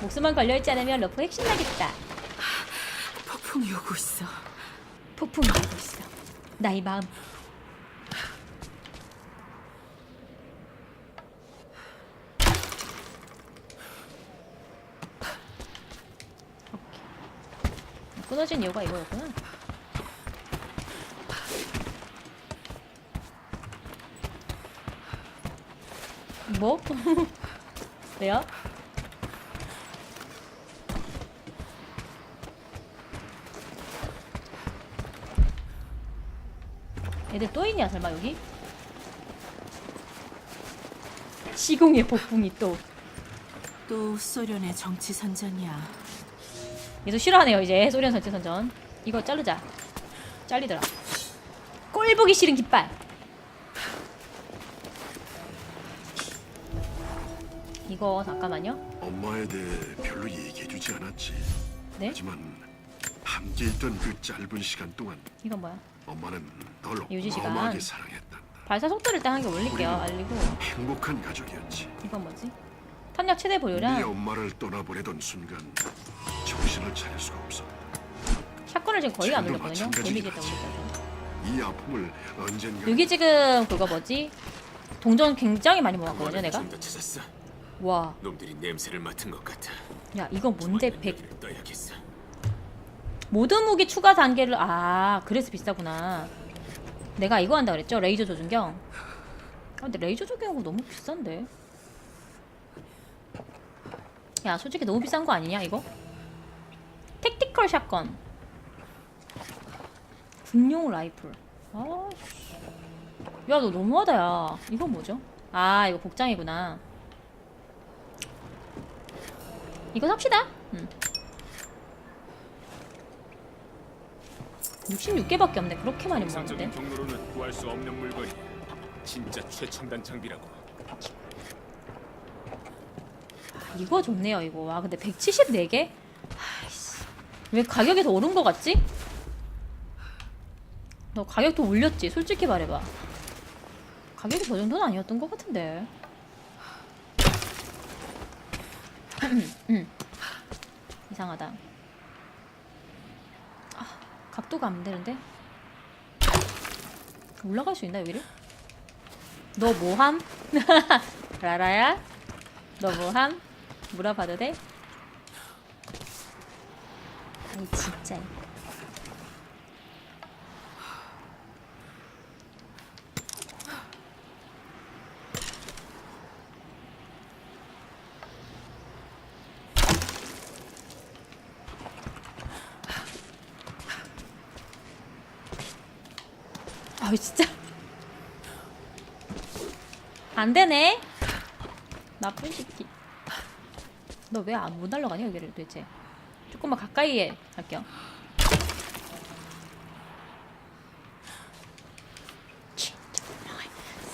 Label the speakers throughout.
Speaker 1: 목숨만 걸려있지 않으면 러프 핵심 나겠다.
Speaker 2: 폭풍이 오고 있어.
Speaker 1: 폭풍이 되고 있어. 나의 마음. 오케이. 끊어진 이유가 이거였구나. 뭐? 왜요? 애들 또 있냐 설마 여기? 시공의 폭풍이 또
Speaker 2: 또 소련의 정치 선전이야.
Speaker 1: 얘도 싫어하네요 이제 소련 전체 선전 이거 자르자 잘리더라 꼴 보기 싫은 깃발 이거 잠깐만요
Speaker 3: 엄마에 대해 별로 얘기해주지 않았지.
Speaker 1: 네?
Speaker 3: 하지만 함께 있던 그 짧은 시간 동안
Speaker 1: 이건 뭐야
Speaker 3: 엄마는 널
Speaker 1: 유지 시간.
Speaker 3: 어마어마하게 사랑했단다.
Speaker 1: 발사 속도를 일단 한개 올릴게요 알리고
Speaker 3: 행복한 가족이었지.
Speaker 1: 이건 뭐지? 탄력 최대
Speaker 3: 네
Speaker 1: 보유량
Speaker 3: 엄마를 떠나보내던 순간 정신을 차릴 수가 없어.
Speaker 1: 샷건을 지금 거의 안
Speaker 3: 지금도
Speaker 1: 올렸거든요
Speaker 3: 마찬가지긴
Speaker 1: 데미지
Speaker 3: 하지.
Speaker 1: 때문에
Speaker 3: 이 아픔을 언젠가
Speaker 1: 여기 지금 그거 뭐지? 동전 굉장히 많이 모았거든요 내가
Speaker 4: 좀더 찾았어.
Speaker 1: 와
Speaker 4: 놈들이 냄새를 맡은 것 같아.
Speaker 1: 야 이건 뭔데 100
Speaker 4: 여기를 떠야겠어.
Speaker 1: 모든 무기 추가 단계를 아 그래서 비싸구나. 내가 이거 한다 그랬죠? 레이저 조준경? 아 근데 레이저 조준경 너무 비싼데? 야 솔직히 너무 비싼 거 아니냐 이거? 택티컬 샷건. 군용 라이플. 아씨. 야너 너무하다 야. 이건 뭐죠? 아 이거 복장이구나. 이거 삽시다. 음. 66개밖에 없네. 그렇게 많이.
Speaker 4: 정상적인 경로로는 구할 수 없는 물건이야. 진짜 최첨단 장비라고.
Speaker 1: 이거 좋네요, 이거. 와, 근데 174개? 아이씨. 왜 가격이 더 오른 거 같지? 너 가격 더 올렸지? 솔직히 말해봐. 가격이 저 정도는 아니었던 것 같은데. 음. 이상하다. 아, 각도가 안 되는데? 올라갈 수 있나, 여기를? 너 뭐함? 라라야? 너 뭐함? 물어봐도 돼? 아니 진짜 아우 진짜? 안 되네. 나쁜 새끼. 너왜안못 날라가냐 여기를 도대체? 조금만 가까이에 진짜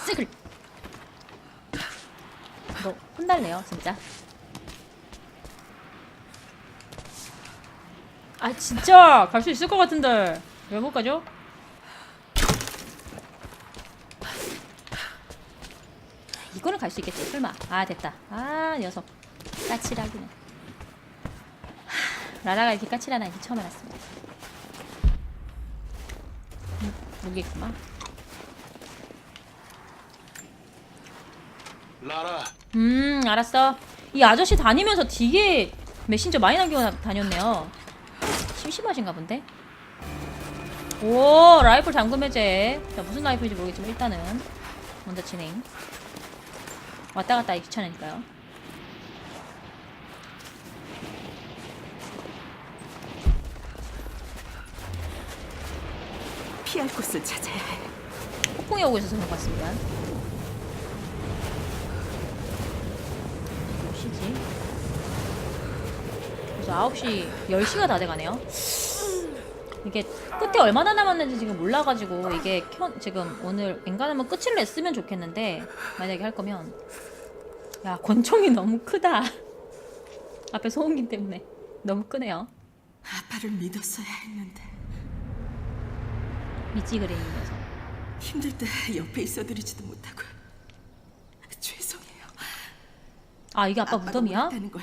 Speaker 1: 쓰글 너 혼날래요 진짜? 아 진짜! 갈 수 있을 것 같은데. 왜 못 가죠? 이거는 갈 수 있겠지. 설마. 아 됐다. 아 녀석. 까칠하기는 하, 라라가 이렇게 까칠하나 이게 처음 알았습니다. 음, 무기구만.
Speaker 4: 라라,
Speaker 1: 음 알았어. 이 아저씨 다니면서 되게 메신저 많이 남기고 다녔네요. 심심하신가 본데? 오 라이플 잠금 해제. 자 무슨 라이플인지 모르겠지만 일단은 먼저 진행 왔다 갔다 하기 귀찮으니까요
Speaker 2: 피할 곳을 찾아야 해.
Speaker 1: 폭풍이 오고 있어서 그런 것 같습니다. 몇 시지? 그래서 9시, 10시가 다 돼가네요. 이게 끝에 얼마나 남았는지 지금 몰라가지고 이게 켜, 지금 오늘 엔간하면 끝을 냈으면 좋겠는데 만약에 할 거면 야 권총이 너무 크다. 앞에 소음기 때문에 너무 크네요.
Speaker 2: 아빠를 믿었어야 했는데
Speaker 1: 미찌그레이면서
Speaker 2: 힘들 때 옆에 있어드리지도 못하고 죄송해요.
Speaker 1: 아 이게 아빠 무덤이야?
Speaker 2: 원했다는 걸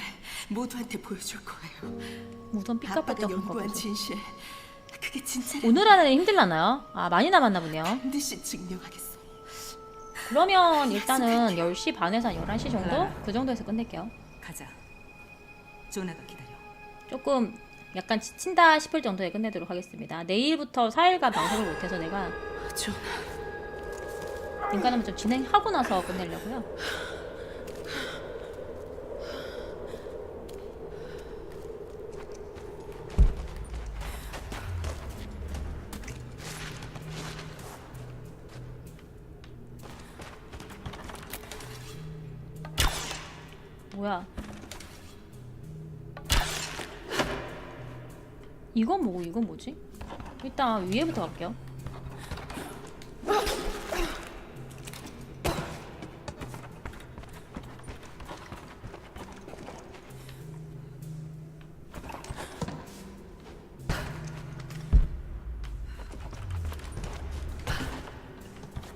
Speaker 2: 모두한테 보여줄 거예요.
Speaker 1: 삐까뻔쩍한 거
Speaker 2: 연구한. 진실. 그게 진짜
Speaker 1: 오늘 안에 힘들라나요? 아 많이 남았나 보네요.
Speaker 2: 반드시 증명하겠어.
Speaker 1: 그러면 일단은 10시 반에서 한 11시 정도?
Speaker 5: 네.
Speaker 1: 그 정도에서 끝낼게요.
Speaker 5: 가자. 조나가 기다려.
Speaker 1: 조금 약간 지친다 싶을 정도에 끝내도록 하겠습니다. 내일부터 4일간 방송을 못해서 내가
Speaker 2: 좀
Speaker 1: 인간하면 좀 진행하고 나서 끝내려고요. 뭐야? 이건 뭐고 이건 뭐지? 일단 위에부터 갈게요.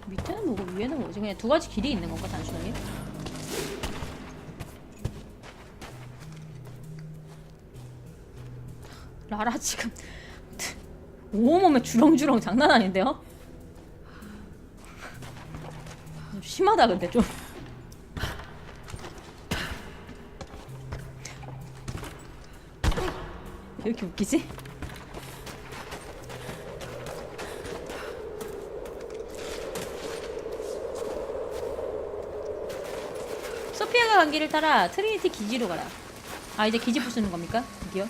Speaker 1: 밑에는 뭐고 위에는 뭐지? 그냥 두 가지 길이 있는 건가 단순하게? 라라 지금 온몸에 주렁주렁 장난 아닌데요? 좀 심하다 근데 좀왜 이렇게 웃기지? 소피아가 간 길을 따라 트리니티 기지로 가라. 아 이제 기지 부수는 겁니까? 드디어?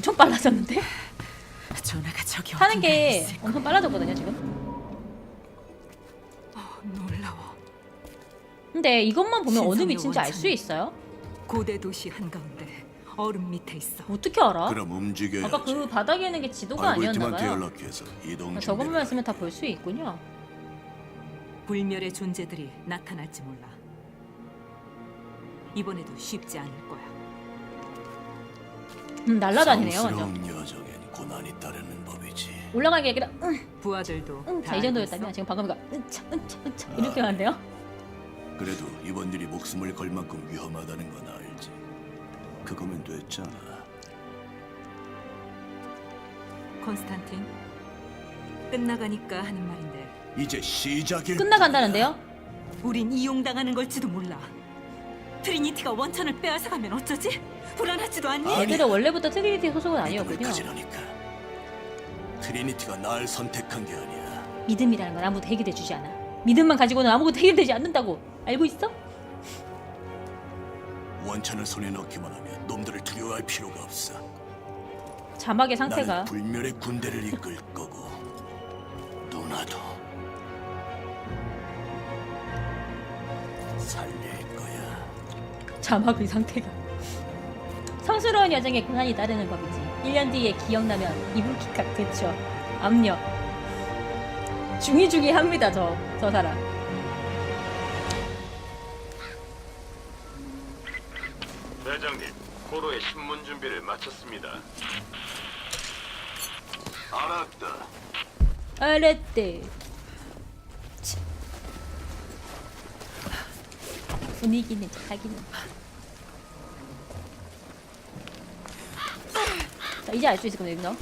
Speaker 1: 엄청 빨라졌는데?
Speaker 2: 조나가 저기
Speaker 1: 하는 게. 엄청 빨라졌거든요 지금.
Speaker 2: 놀라워.
Speaker 1: 근데 이것만 보면 어느 위치인지 알 수. 있어요?
Speaker 5: 고대 도시 한가운데 얼음 밑에 있어.
Speaker 1: 어떻게 알아?
Speaker 3: 그럼 움직여야지.
Speaker 1: 아까 그 바닥에 있는 게 지도가 아니었나봐요.
Speaker 3: 연락해서 이동
Speaker 1: 아, 저것만
Speaker 3: 준비를
Speaker 1: 쓰면 다 볼 수 있군요.
Speaker 5: 불멸의 존재들이 나타날지 몰라. 이번에도 쉽지 않을 거야.
Speaker 1: 음, 날라다니네요 완전.
Speaker 3: 성스러운 여정엔 고난이 따르는 법이지.
Speaker 1: 올라가는 게 아니라 응,
Speaker 5: 부하들도
Speaker 1: 응,
Speaker 5: 다
Speaker 1: 자, 이
Speaker 5: 알고
Speaker 1: 정도였다면? 지금 방금가 은차 은차 은차 이렇게 가는데요.
Speaker 3: 그래도 이번 일이 목숨을 걸 만큼 위험하다는 건 알지. 그거면 됐잖아.
Speaker 5: 콘스탄틴 끝나가니까 하는 말인데
Speaker 3: 이제 시작일
Speaker 1: 끝나간다는데요?
Speaker 5: 우린 이용당하는 걸지도 몰라. 트리니티가 원천을 빼앗아가면 어쩌지? 불안하지도 않니?
Speaker 3: 아니.
Speaker 1: 얘들은 원래부터 트리니티 소속은 아니었군요.
Speaker 3: 가지라니까. 트리니티가 날 선택한 게 아니야.
Speaker 1: 믿음이라는 건 아무도 해결해 주지 않아. 믿음만 가지고는 아무것도 해결되지 않는다고 알고 있어?
Speaker 3: 원천을 손에 넣기만 하면 놈들을 두려워할 필요가 없어.
Speaker 1: 자막의 상태가
Speaker 3: 나는 불멸의 군대를 이끌 거고 누나도 살릴 거야.
Speaker 1: 자막의 상태가. 성스러운 여정에 고난이 따르는 법이지. 1년 뒤에 기억나면 이불킥 같겠죠 압력. 중이중이 합니다 저, 저 사람.
Speaker 6: 대장님, 고로의 신문 준비를 마쳤습니다.
Speaker 3: 알았다.
Speaker 1: 알았대 분위기는 자기는. 자 이제 알 수 있을 겁니다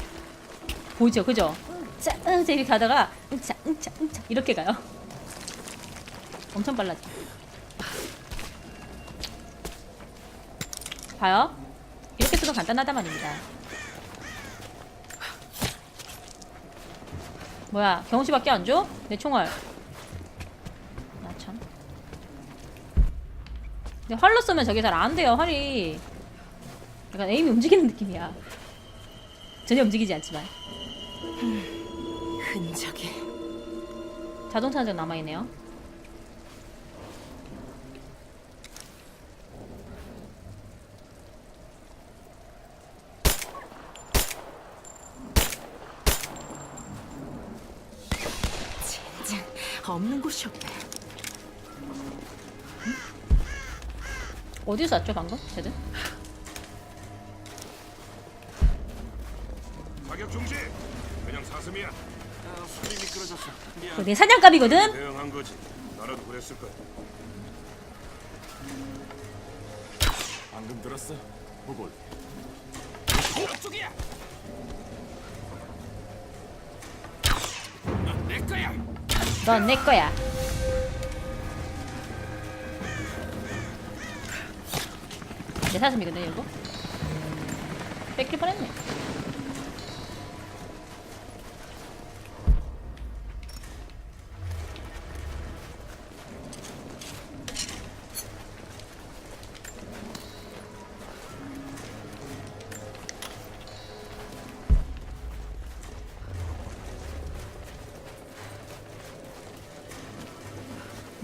Speaker 1: 보이죠? 그죠? 자, 응, 자 이렇게 가다가 응차 응차 응차 이렇게 가요. 엄청 빨라져. 봐요. 이렇게 쓰면 간단하단 말입니다. 뭐야 경호씨밖에 안 줘? 내 총알. 나 참 근데 활로 쏘면 저게 잘 안 돼요 활이. 약간 에임이 움직이는 느낌이야. 전혀 움직이지 않지만.
Speaker 2: 흔적이.
Speaker 1: 자동차 한 남아있네요.
Speaker 2: 진 없는 곳이 없네.
Speaker 1: 어디서 쐈죠 방금? 쟤들?
Speaker 6: 사격 중지. 그냥 사슴이야. 아, 손이 미끄러졌어. 미안.
Speaker 1: 그내 사냥감이거든.
Speaker 6: 대응한 거지. 나라도 그랬을 거야. 방금 들었어? 보골. 내 거야.
Speaker 1: 넌 내 거야. 내 사슴이거든 이거. 뺏길 뻔했네.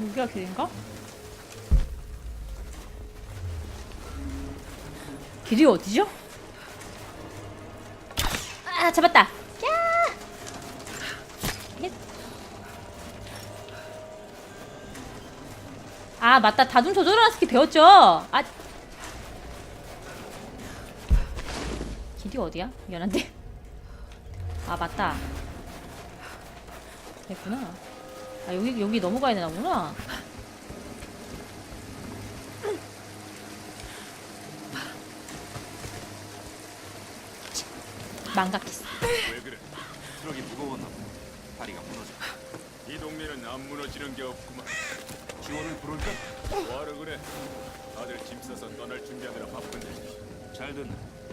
Speaker 1: 여기가 길인가? 길이 어디죠? 아 잡았다. 야! 헷. 아 맞다 다중 조절하는 스킬 배웠죠? 아 길이 어디야? 미안한데. 아 맞다. 됐구나. 아 여기 여기 넘어가야 되나구나. 망각했어.
Speaker 4: 왜 그래?
Speaker 6: 트럭이 무거웠나 봐. 다리가 무너져.
Speaker 4: 이 동네는 안 무너지는 게 없구만.
Speaker 6: 지원을 부를까?
Speaker 4: 뭐하러 그래? 다들 짐 싸서 떠날 준비하느라 바쁜데.
Speaker 6: 잘 됐네.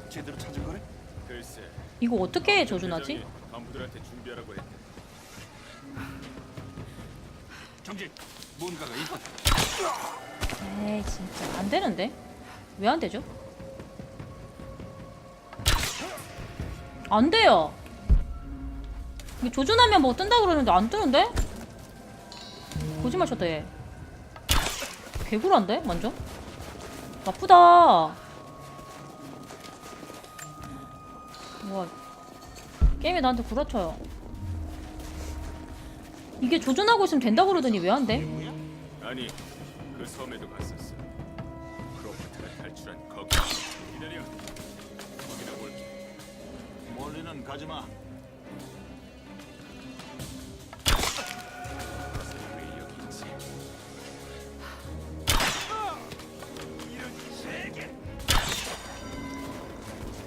Speaker 6: 제대로 찾은 거래?
Speaker 4: 글쎄.
Speaker 1: 이거 어떻게 조준하지?
Speaker 4: 대장이 간부들한테 준비하라고 했대.
Speaker 6: 정직. 뭔가가 있다.
Speaker 1: 에이 진짜 안 되는데? 왜 안 되죠? 안 돼요. 조준하면 뭐 뜬다 그러는데 안 뜨는데? 거짓말 쳤다 얘. 개구라인데 완전? 나쁘다. 와 게임이 나한테 구라쳐요. 이게 조준하고 있으면 된다 그러더니 왜 안 돼?
Speaker 4: 아니, 그 섬에도 갔었어. 크로프트가 탈출한 거기. 기다려.
Speaker 6: 멀리는 가지 마.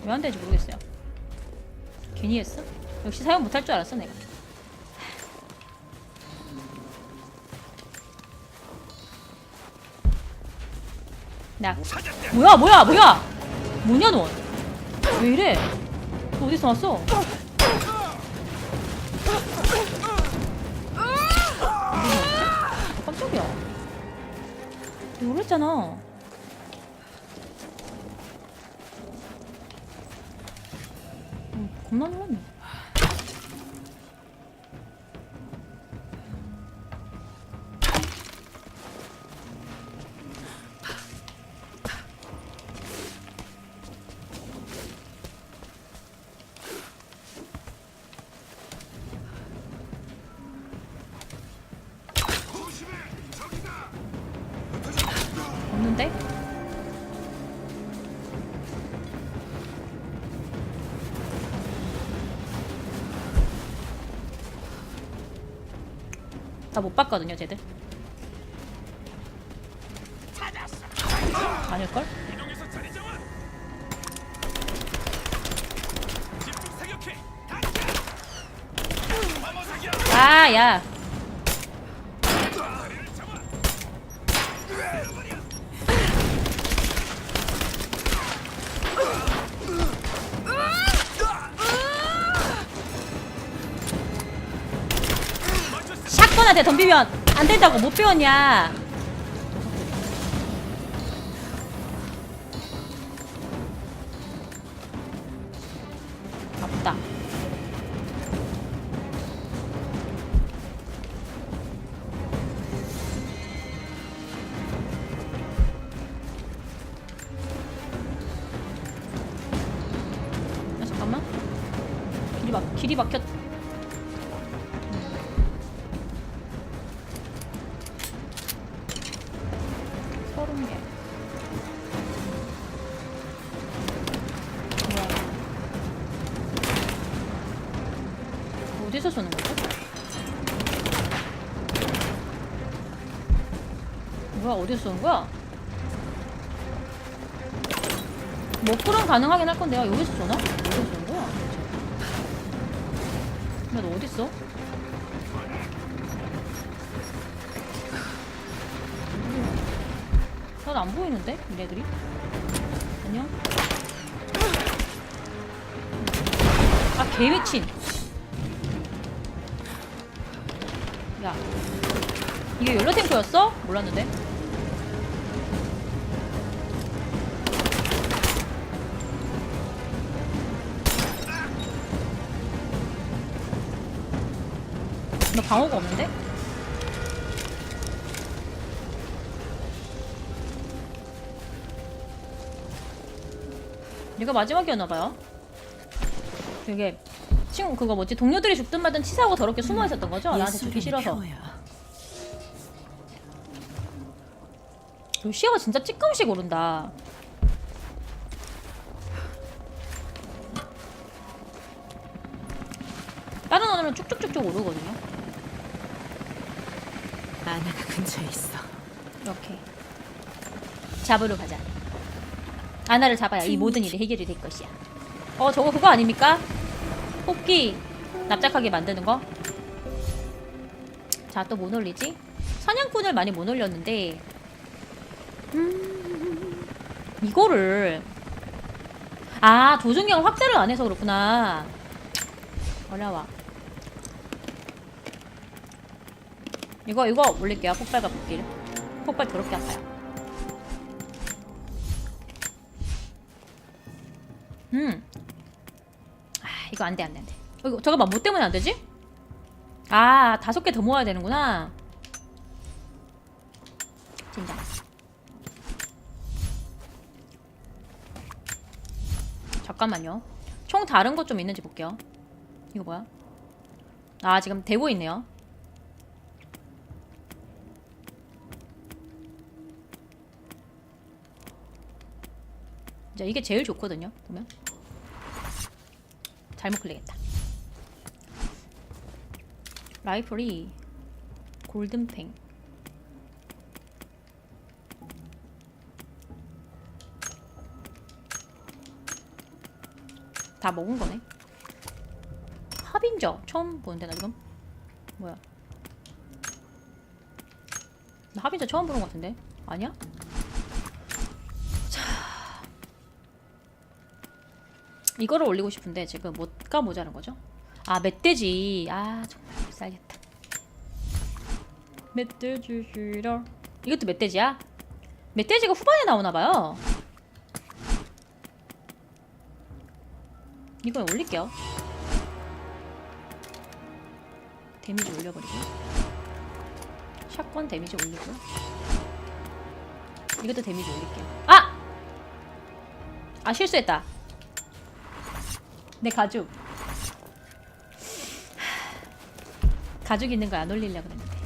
Speaker 4: 왜
Speaker 1: 안 되는지 모르겠어요. 괜히 했어? 역시 사용 못할 줄 알았어 내가. 나 뭐야 뭐야 뭐야 뭐냐 넌? 왜 이래? 너 어디서 왔어? 어, 깜짝이야. 놀랬잖아. 음, 겁나 놀랐네. 못 봤거든요, 쟤들. 아닐걸?
Speaker 4: 아,
Speaker 1: 야. 샷건한테 덤비면 안 된다고 못 배웠냐? 어디서 쏘는 거죠? 뭐야 어디서 쏘는 거야? 먹구름 가능하긴 할 건데요. 여기서 쏘나? 어디서 쏘는 거야? 근데 너 어디 있어? 난 안 보이는데? 얘네들이? 안녕? 아 개미친 이게 연료 탱크였어? 몰랐는데 너 방어가 없는데? 얘가 마지막이었나봐요 되게 친구 그거 뭐지 동료들이 죽든 말든 치사하고 더럽게 숨어 있었던 거죠? 나한테 죽기 싫어서 시야가 진짜 찌끔씩 오른다 다른 언어는 쭉쭉쭉쭉 오르거든요
Speaker 2: 아나가 근처에 있어.
Speaker 1: 이렇게 잡으러 가자 아나를 잡아야 이 모든 일이 해결이 될 것이야 어 저거 그거 아닙니까? 뽑기 납작하게 만드는 거? 자또뭐 놀리지? 사냥꾼을 많이 못 올렸는데 음, 이거를 아 조준경 확대를 안 해서 그렇구나 어려워 이거 이거 올릴게요 폭발과 복귀를 폭발 더럽게 아파요 음. 아, 이거 안 돼, 안 돼, 안 돼. 어, 이거, 잠깐만, 뭐 때문에 안 되지? 아, 다섯 개 더 모아야 되는구나. 잠깐만요. 총 다른 것 좀 있는지 볼게요. 이거 뭐야? 아, 지금 되고 있네요. 이제 이게 제일 좋거든요. 보면 잘못 클릭했다. 라이플이 골든팽. 다 먹은 거네. 합인저 처음 보는데 나 지금 뭐야? 나 합인저 처음 보는 것 같은데 아니야? 이거를 올리고 싶은데 지금 뭐가 모자란 거죠? 아 멧돼지 아 정말 살겠다 멧돼지 싫어 이것도 멧돼지야? 멧돼지가 후반에 나오나봐요 이거 올릴게요 데미지 올려버리고 샷건 데미지 올리고요 이것도 데미지 올릴게요 아! 아 실수했다 내 가죽. 가죽 있는 거 안 올리려고 그랬는데.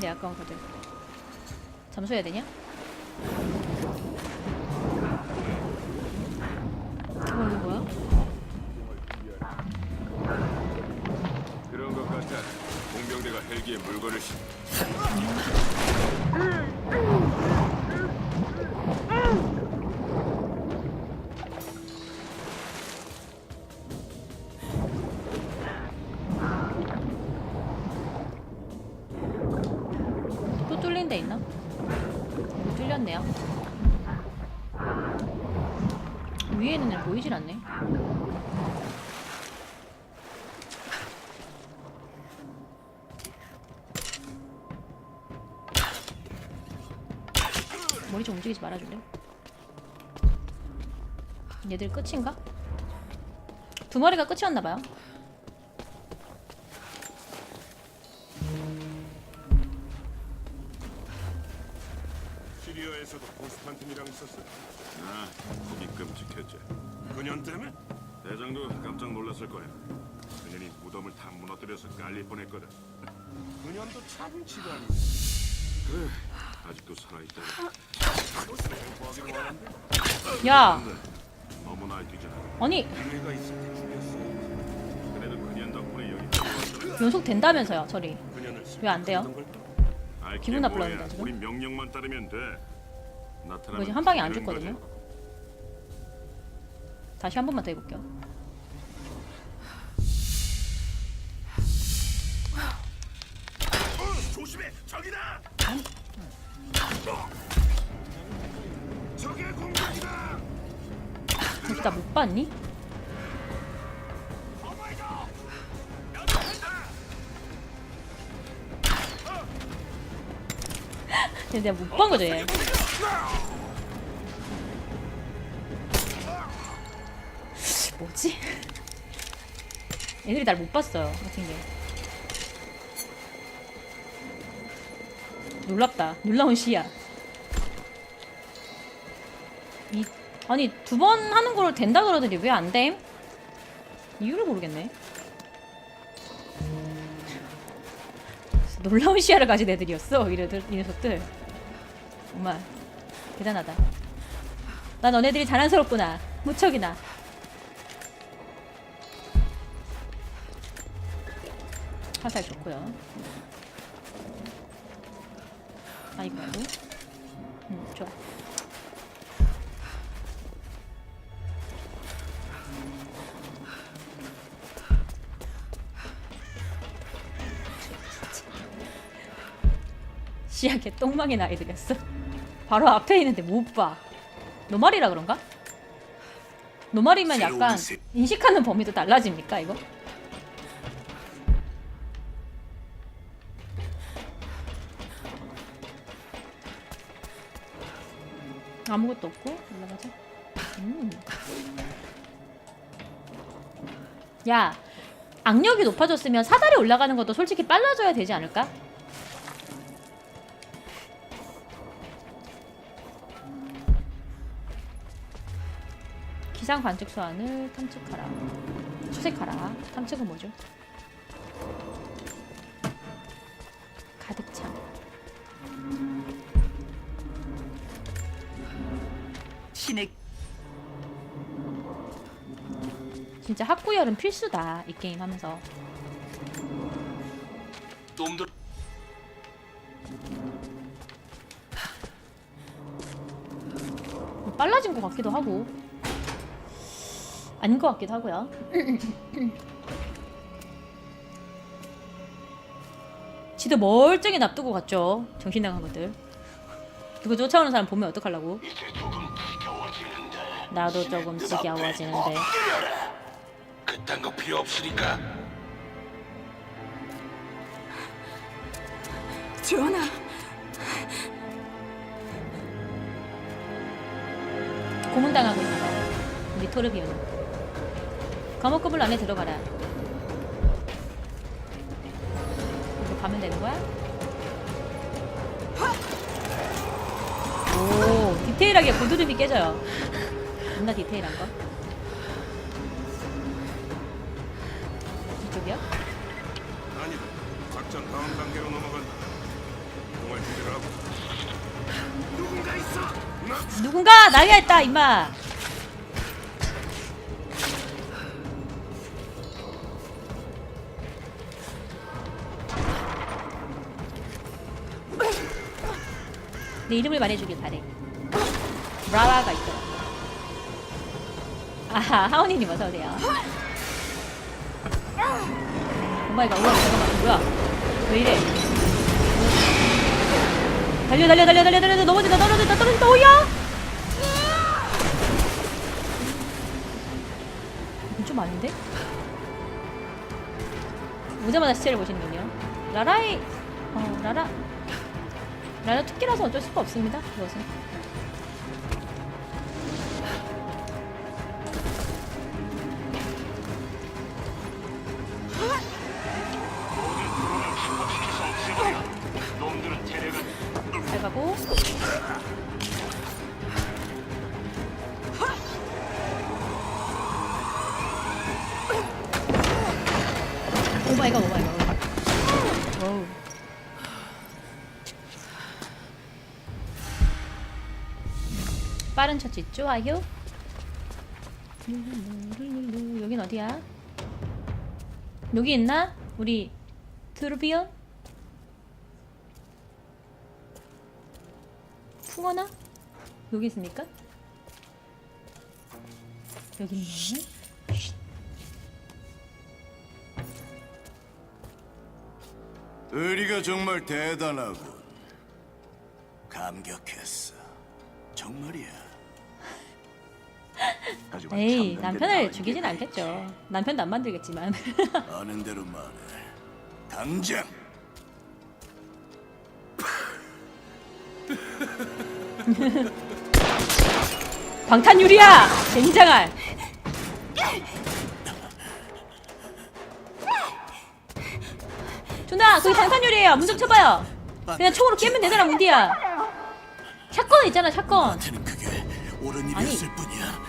Speaker 1: 내 아까운 거들. 잠수해야 되냐? Cheers. 움직이지 말아줄래? 얘들 끝인가? 두 마리가 끝이었나봐요.
Speaker 6: 시리아에서도 콘스탄틴이랑 있었어.
Speaker 3: 아, 보기 끔찍했지.
Speaker 6: 그년 때문에?
Speaker 3: 대장도 깜짝 놀랐을 거야. 그년이 무덤을 다 무너뜨려서 깔릴 뻔했거든.
Speaker 6: 그년도 참 지랄이.
Speaker 3: 그래, 아직도 살아있다.
Speaker 1: 야!
Speaker 3: 너무나.
Speaker 1: 아니
Speaker 6: 기회가 있을 때 죽였어. 그래도 그년 덕분에 여기 왔잖아.
Speaker 1: 연속 된다면서요 저리
Speaker 6: 그년을
Speaker 1: 왜 안 돼요?
Speaker 6: 알게
Speaker 1: 기분. 그러는데, 지금?
Speaker 6: 우리 명령만 따르면 돼. 나타나면
Speaker 1: 한 방에 안 죽거든요. 다시 한 번만 더 해볼게요
Speaker 6: 어, 조심해, 저기다.
Speaker 1: 혹시 나못 봤니? 얘 내가 못 본 거죠 얘 뭐지? 애들이 날 못 봤어요 같은 게 놀랍다. 놀라운 시야. 이 아니 두 번 하는 걸 된다 그러더니 왜 안 됨? 이유를 모르겠네. 놀라운 시야를 가진 애들이었어 이 녀석들. 정말 대단하다. 나 너네들이 자랑스럽구나. 무척이나. 화살 좋고요 아이고 음 좋아 시야게 똥망인 아이들이었어 바로 앞에 있는데 못 봐 노말이라 그런가? 노말이면 약간
Speaker 3: 세-
Speaker 1: 인식하는 범위도 달라집니까 이거? 아무것도 없고 올라가자. 음. 야, 악력이 높아졌으면 사다리 올라가는 것도 솔직히 빨라져야 되지 않을까? 기상 관측 소환을 탐측하라. 수색하라. 탐측은 뭐죠?
Speaker 5: 신의
Speaker 1: 진짜 학구열은 필수다 이 게임 하면서.
Speaker 3: 놈들
Speaker 1: 빨라진 것 같기도 하고 아닌 것 같기도 하고요. 지도 멀쩡히 놔두고 갔죠. 정신 나간 것들. 누구 쫓아오는 사람 보면 어떡하려고? 나도 조금 지겨워지는데.
Speaker 3: 그딴 거 필요 없으니까
Speaker 5: 지원아
Speaker 1: 고문당하고 있어. 우리 토르비오는. 감옥 건물 안에 들어가라. 이거 가면 되는 거야? 오, 디테일하게 고드름이 깨져요. 겁나 디테일한 거. 이쪽이야?
Speaker 6: 아니다. 작전 다음 단계로 넘어간다. 정말 준비를 하고. 누군가 있어. 나
Speaker 1: 누군가 나이가 있다, 임마! 내 이름을 말해주길 바래. 브라라가 있어. 아하, 하원이님 어서오세요. 오마이갓, 우와, 잠깐만, 뭐야. 왜 이래. 달려, 달려, 달려, 달려, 달려, 넘어진다, 떨어진다, 떨어진다, 오야! 좀 아닌데? 오자마자 시체를 보시는군요. 라라의, 어, 라라. 라라 특기라서 어쩔 수가 없습니다, 그것은. 빠른 처치 좋아요. 여긴 어디야? 여기 있나? 우리 트루비언? 풍어나? 여기 있습니까? 여기 있네.
Speaker 3: 의리가 정말 대단하군. 감격했어. 정말이야. 하지만
Speaker 1: 에이
Speaker 3: 참는
Speaker 1: 남편을
Speaker 3: 나은
Speaker 1: 죽이진
Speaker 3: 게
Speaker 1: 않겠죠. 남편도 안 만들겠지만.
Speaker 3: 아는 대로 말해. 당장.
Speaker 1: 방탄 유리야! 젠장할! 준아 거기 방탄 유리예요. 문 좀 쳐봐요. 그냥 총으로 깨면 되잖아 문디야. 샷건 있잖아 샷건.
Speaker 3: 나한테는 그게 옳은
Speaker 1: 아니.
Speaker 3: 일이었을 뿐이야.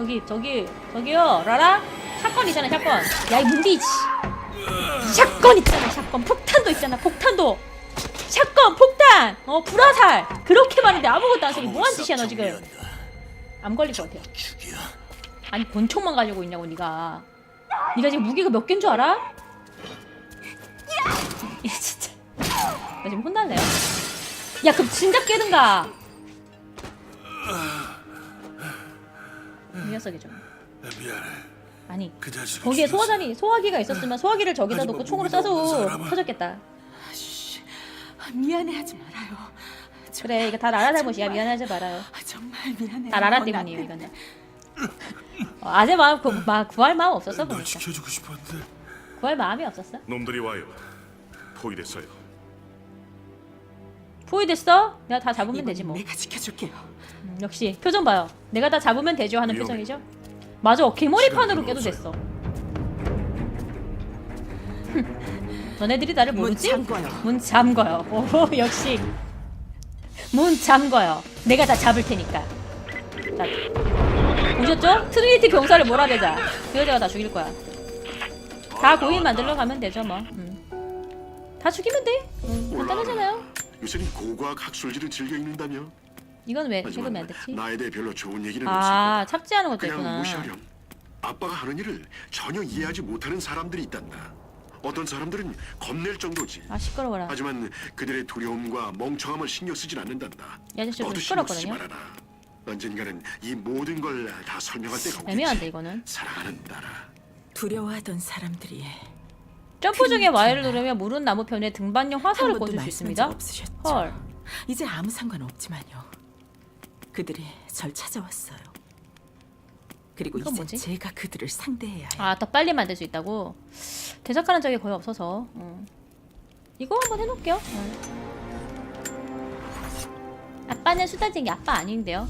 Speaker 1: 저기 저기 저기요 라라 샷건 있잖아 샷건. 야이 문디. 씨. 샷건 있잖아 샷건. 폭탄도 있잖아 폭탄도. 샷건 폭탄. 어 불화살. 그렇게 많은데 아무것도 안 쓰기 뭐한 짓이야 너 지금. 암 걸릴 것 같아요. 아니 권총만 가지고 있냐고 네가 네가 지금 무기가 몇 개인 줄 알아? 얘 진짜 나 지금 혼날래요? 야 그럼 진작 깨든가 이 녀석이 좀
Speaker 6: 미안해.
Speaker 1: 아니
Speaker 6: 그
Speaker 1: 거기에. 소화잔이 소화기가 있었으면 소화기를 저기다
Speaker 6: 하지만
Speaker 1: 놓고 총으로
Speaker 6: 무기도 없는
Speaker 1: 쏴서. 터졌겠다
Speaker 2: 쉬, 미안해하지 말아요. 저-
Speaker 1: 그래 이거 다 라라 잘못이야 미안하지 말아요
Speaker 2: 정말 미안해요.
Speaker 1: 다 라라
Speaker 2: 나
Speaker 1: 때문이에요
Speaker 2: 때문에.
Speaker 1: 이거는 어, 아재 마음 그, 마, 구할 마음 없었어
Speaker 6: 널
Speaker 1: 보니까
Speaker 6: 지켜주고 싶었는데
Speaker 1: 구할 마음이 없었어
Speaker 6: 놈들이 와요. 포위됐어요.
Speaker 1: 포위됐어? 내가 다 잡으면 되지 뭐
Speaker 2: 내가 지켜줄게요.
Speaker 1: 음, 역시 표정 봐요. 내가 다 잡으면 되죠 하는
Speaker 6: 위험해.
Speaker 1: 표정이죠. 맞아. 개머리판으로
Speaker 6: 시간이
Speaker 1: 깨도. 됐어. 너네들이 나를
Speaker 2: 문
Speaker 1: 모르지?
Speaker 2: 잠궈요.
Speaker 1: 문 잠궈요. 오 역시 문 잠궈요. 내가 다 잡을 테니까. 자, 보셨죠? 트리니티 병사를 몰아내자. 그 여자가 다 죽일 거야. 다 고인 만들러 가면 되죠 뭐. 음. 다 죽이면 돼. 음, 간단하잖아요.
Speaker 7: 요새는 고고학 학술지를 즐겨 읽는다며?
Speaker 1: 이건 왜
Speaker 7: 하지만
Speaker 1: 안 되지?
Speaker 7: 나에 대해 별로 좋은 얘기는
Speaker 1: 아
Speaker 7: 없을
Speaker 1: 착지하는
Speaker 7: 거다.
Speaker 1: 것도
Speaker 7: 그냥
Speaker 1: 있구나.
Speaker 7: 무시하렴. 아빠가 하는 일을 전혀 이해하지 못하는 사람들이 있단다. 어떤 사람들은 겁낼 정도지.
Speaker 1: 아 시끄러워라.
Speaker 7: 하지만 그들의 두려움과 멍청함을 신경 쓰진 않는단다.
Speaker 1: 이 아저씨 좀
Speaker 7: 너도 신경 쓰지
Speaker 1: 시끄럽거든요.
Speaker 7: 말아라. 언젠가는 이 모든 걸 다 설명할 때가 오겠지.
Speaker 1: 애매한데 이거는.
Speaker 7: 사랑하는 나라.
Speaker 2: 두려워하던 사람들이
Speaker 1: 점프 중에 Y를 누르면 무른 나무 편에 등반용
Speaker 2: 한
Speaker 1: 화살을
Speaker 2: 번도
Speaker 1: 꽂을 수
Speaker 2: 말씀한
Speaker 1: 있습니다.
Speaker 2: 없으셨죠?
Speaker 1: 헐.
Speaker 2: 이제 아무 상관 없지만요. 그들이 절 찾아왔어요. 그리고 이제
Speaker 1: 뭐지?
Speaker 2: 제가 그들을 상대해야 해요.
Speaker 1: 아, 더 빨리 만들 수 있다고? 대작하는 적이 거의 없어서. 어. 이거 한번 해놓을게요. 어. 아빠는 수다쟁이 아빠 아닌데요.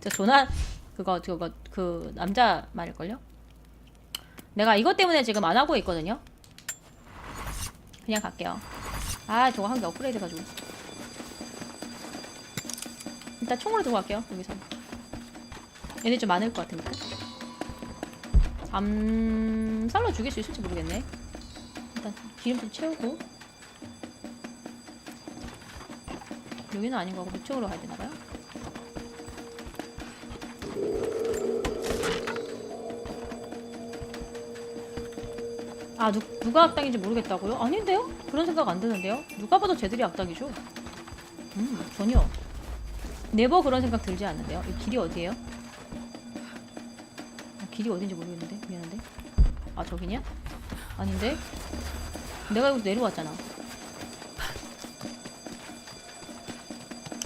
Speaker 1: 저 조나 그거 그거 그 남자 말일걸요? 내가 이것 때문에 지금 안 하고 있거든요. 그냥 갈게요. 아, 저거 한 개 업그레이드 해가지고. 일단 총으로 들고 갈게요. 여기서. 얘네 좀 많을 것 같으니까. 암살로 죽일 수 있을지 모르겠네. 일단 기름 좀 채우고. 여기는 아닌 거고 이쪽으로 가야 되나봐요. 아 누, 누가 악당인지 모르겠다고요? 아닌데요? 그런 생각 안 드는데요? 누가 봐도 쟤들이 악당이죠? 음 전혀 네버 그런 생각 들지 않는데요? 이 길이 어디예요? 아, 길이 어딘지 모르겠는데 미안한데 아 저기냐? 아닌데? 내가 여기 내려왔잖아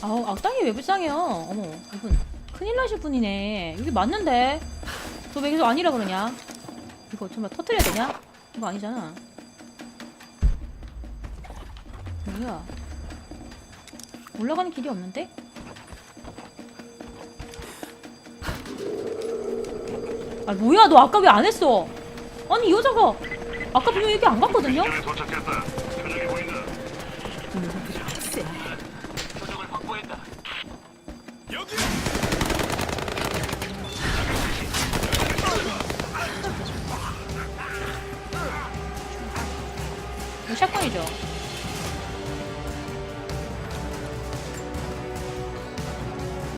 Speaker 1: 아우 악당이 왜 불쌍해요 어머 이분 큰일 나실 분이네 여기 맞는데 저 왜 계속 아니라 그러냐 이거 정말 터트려야 되냐? 이거 아니잖아 뭐야 올라가는 길이 없는데? 아 뭐야 너 아까 왜 안 했어? 아니 이 여자가 아까 분명 얘기 안 갔거든요?
Speaker 6: 도착했다.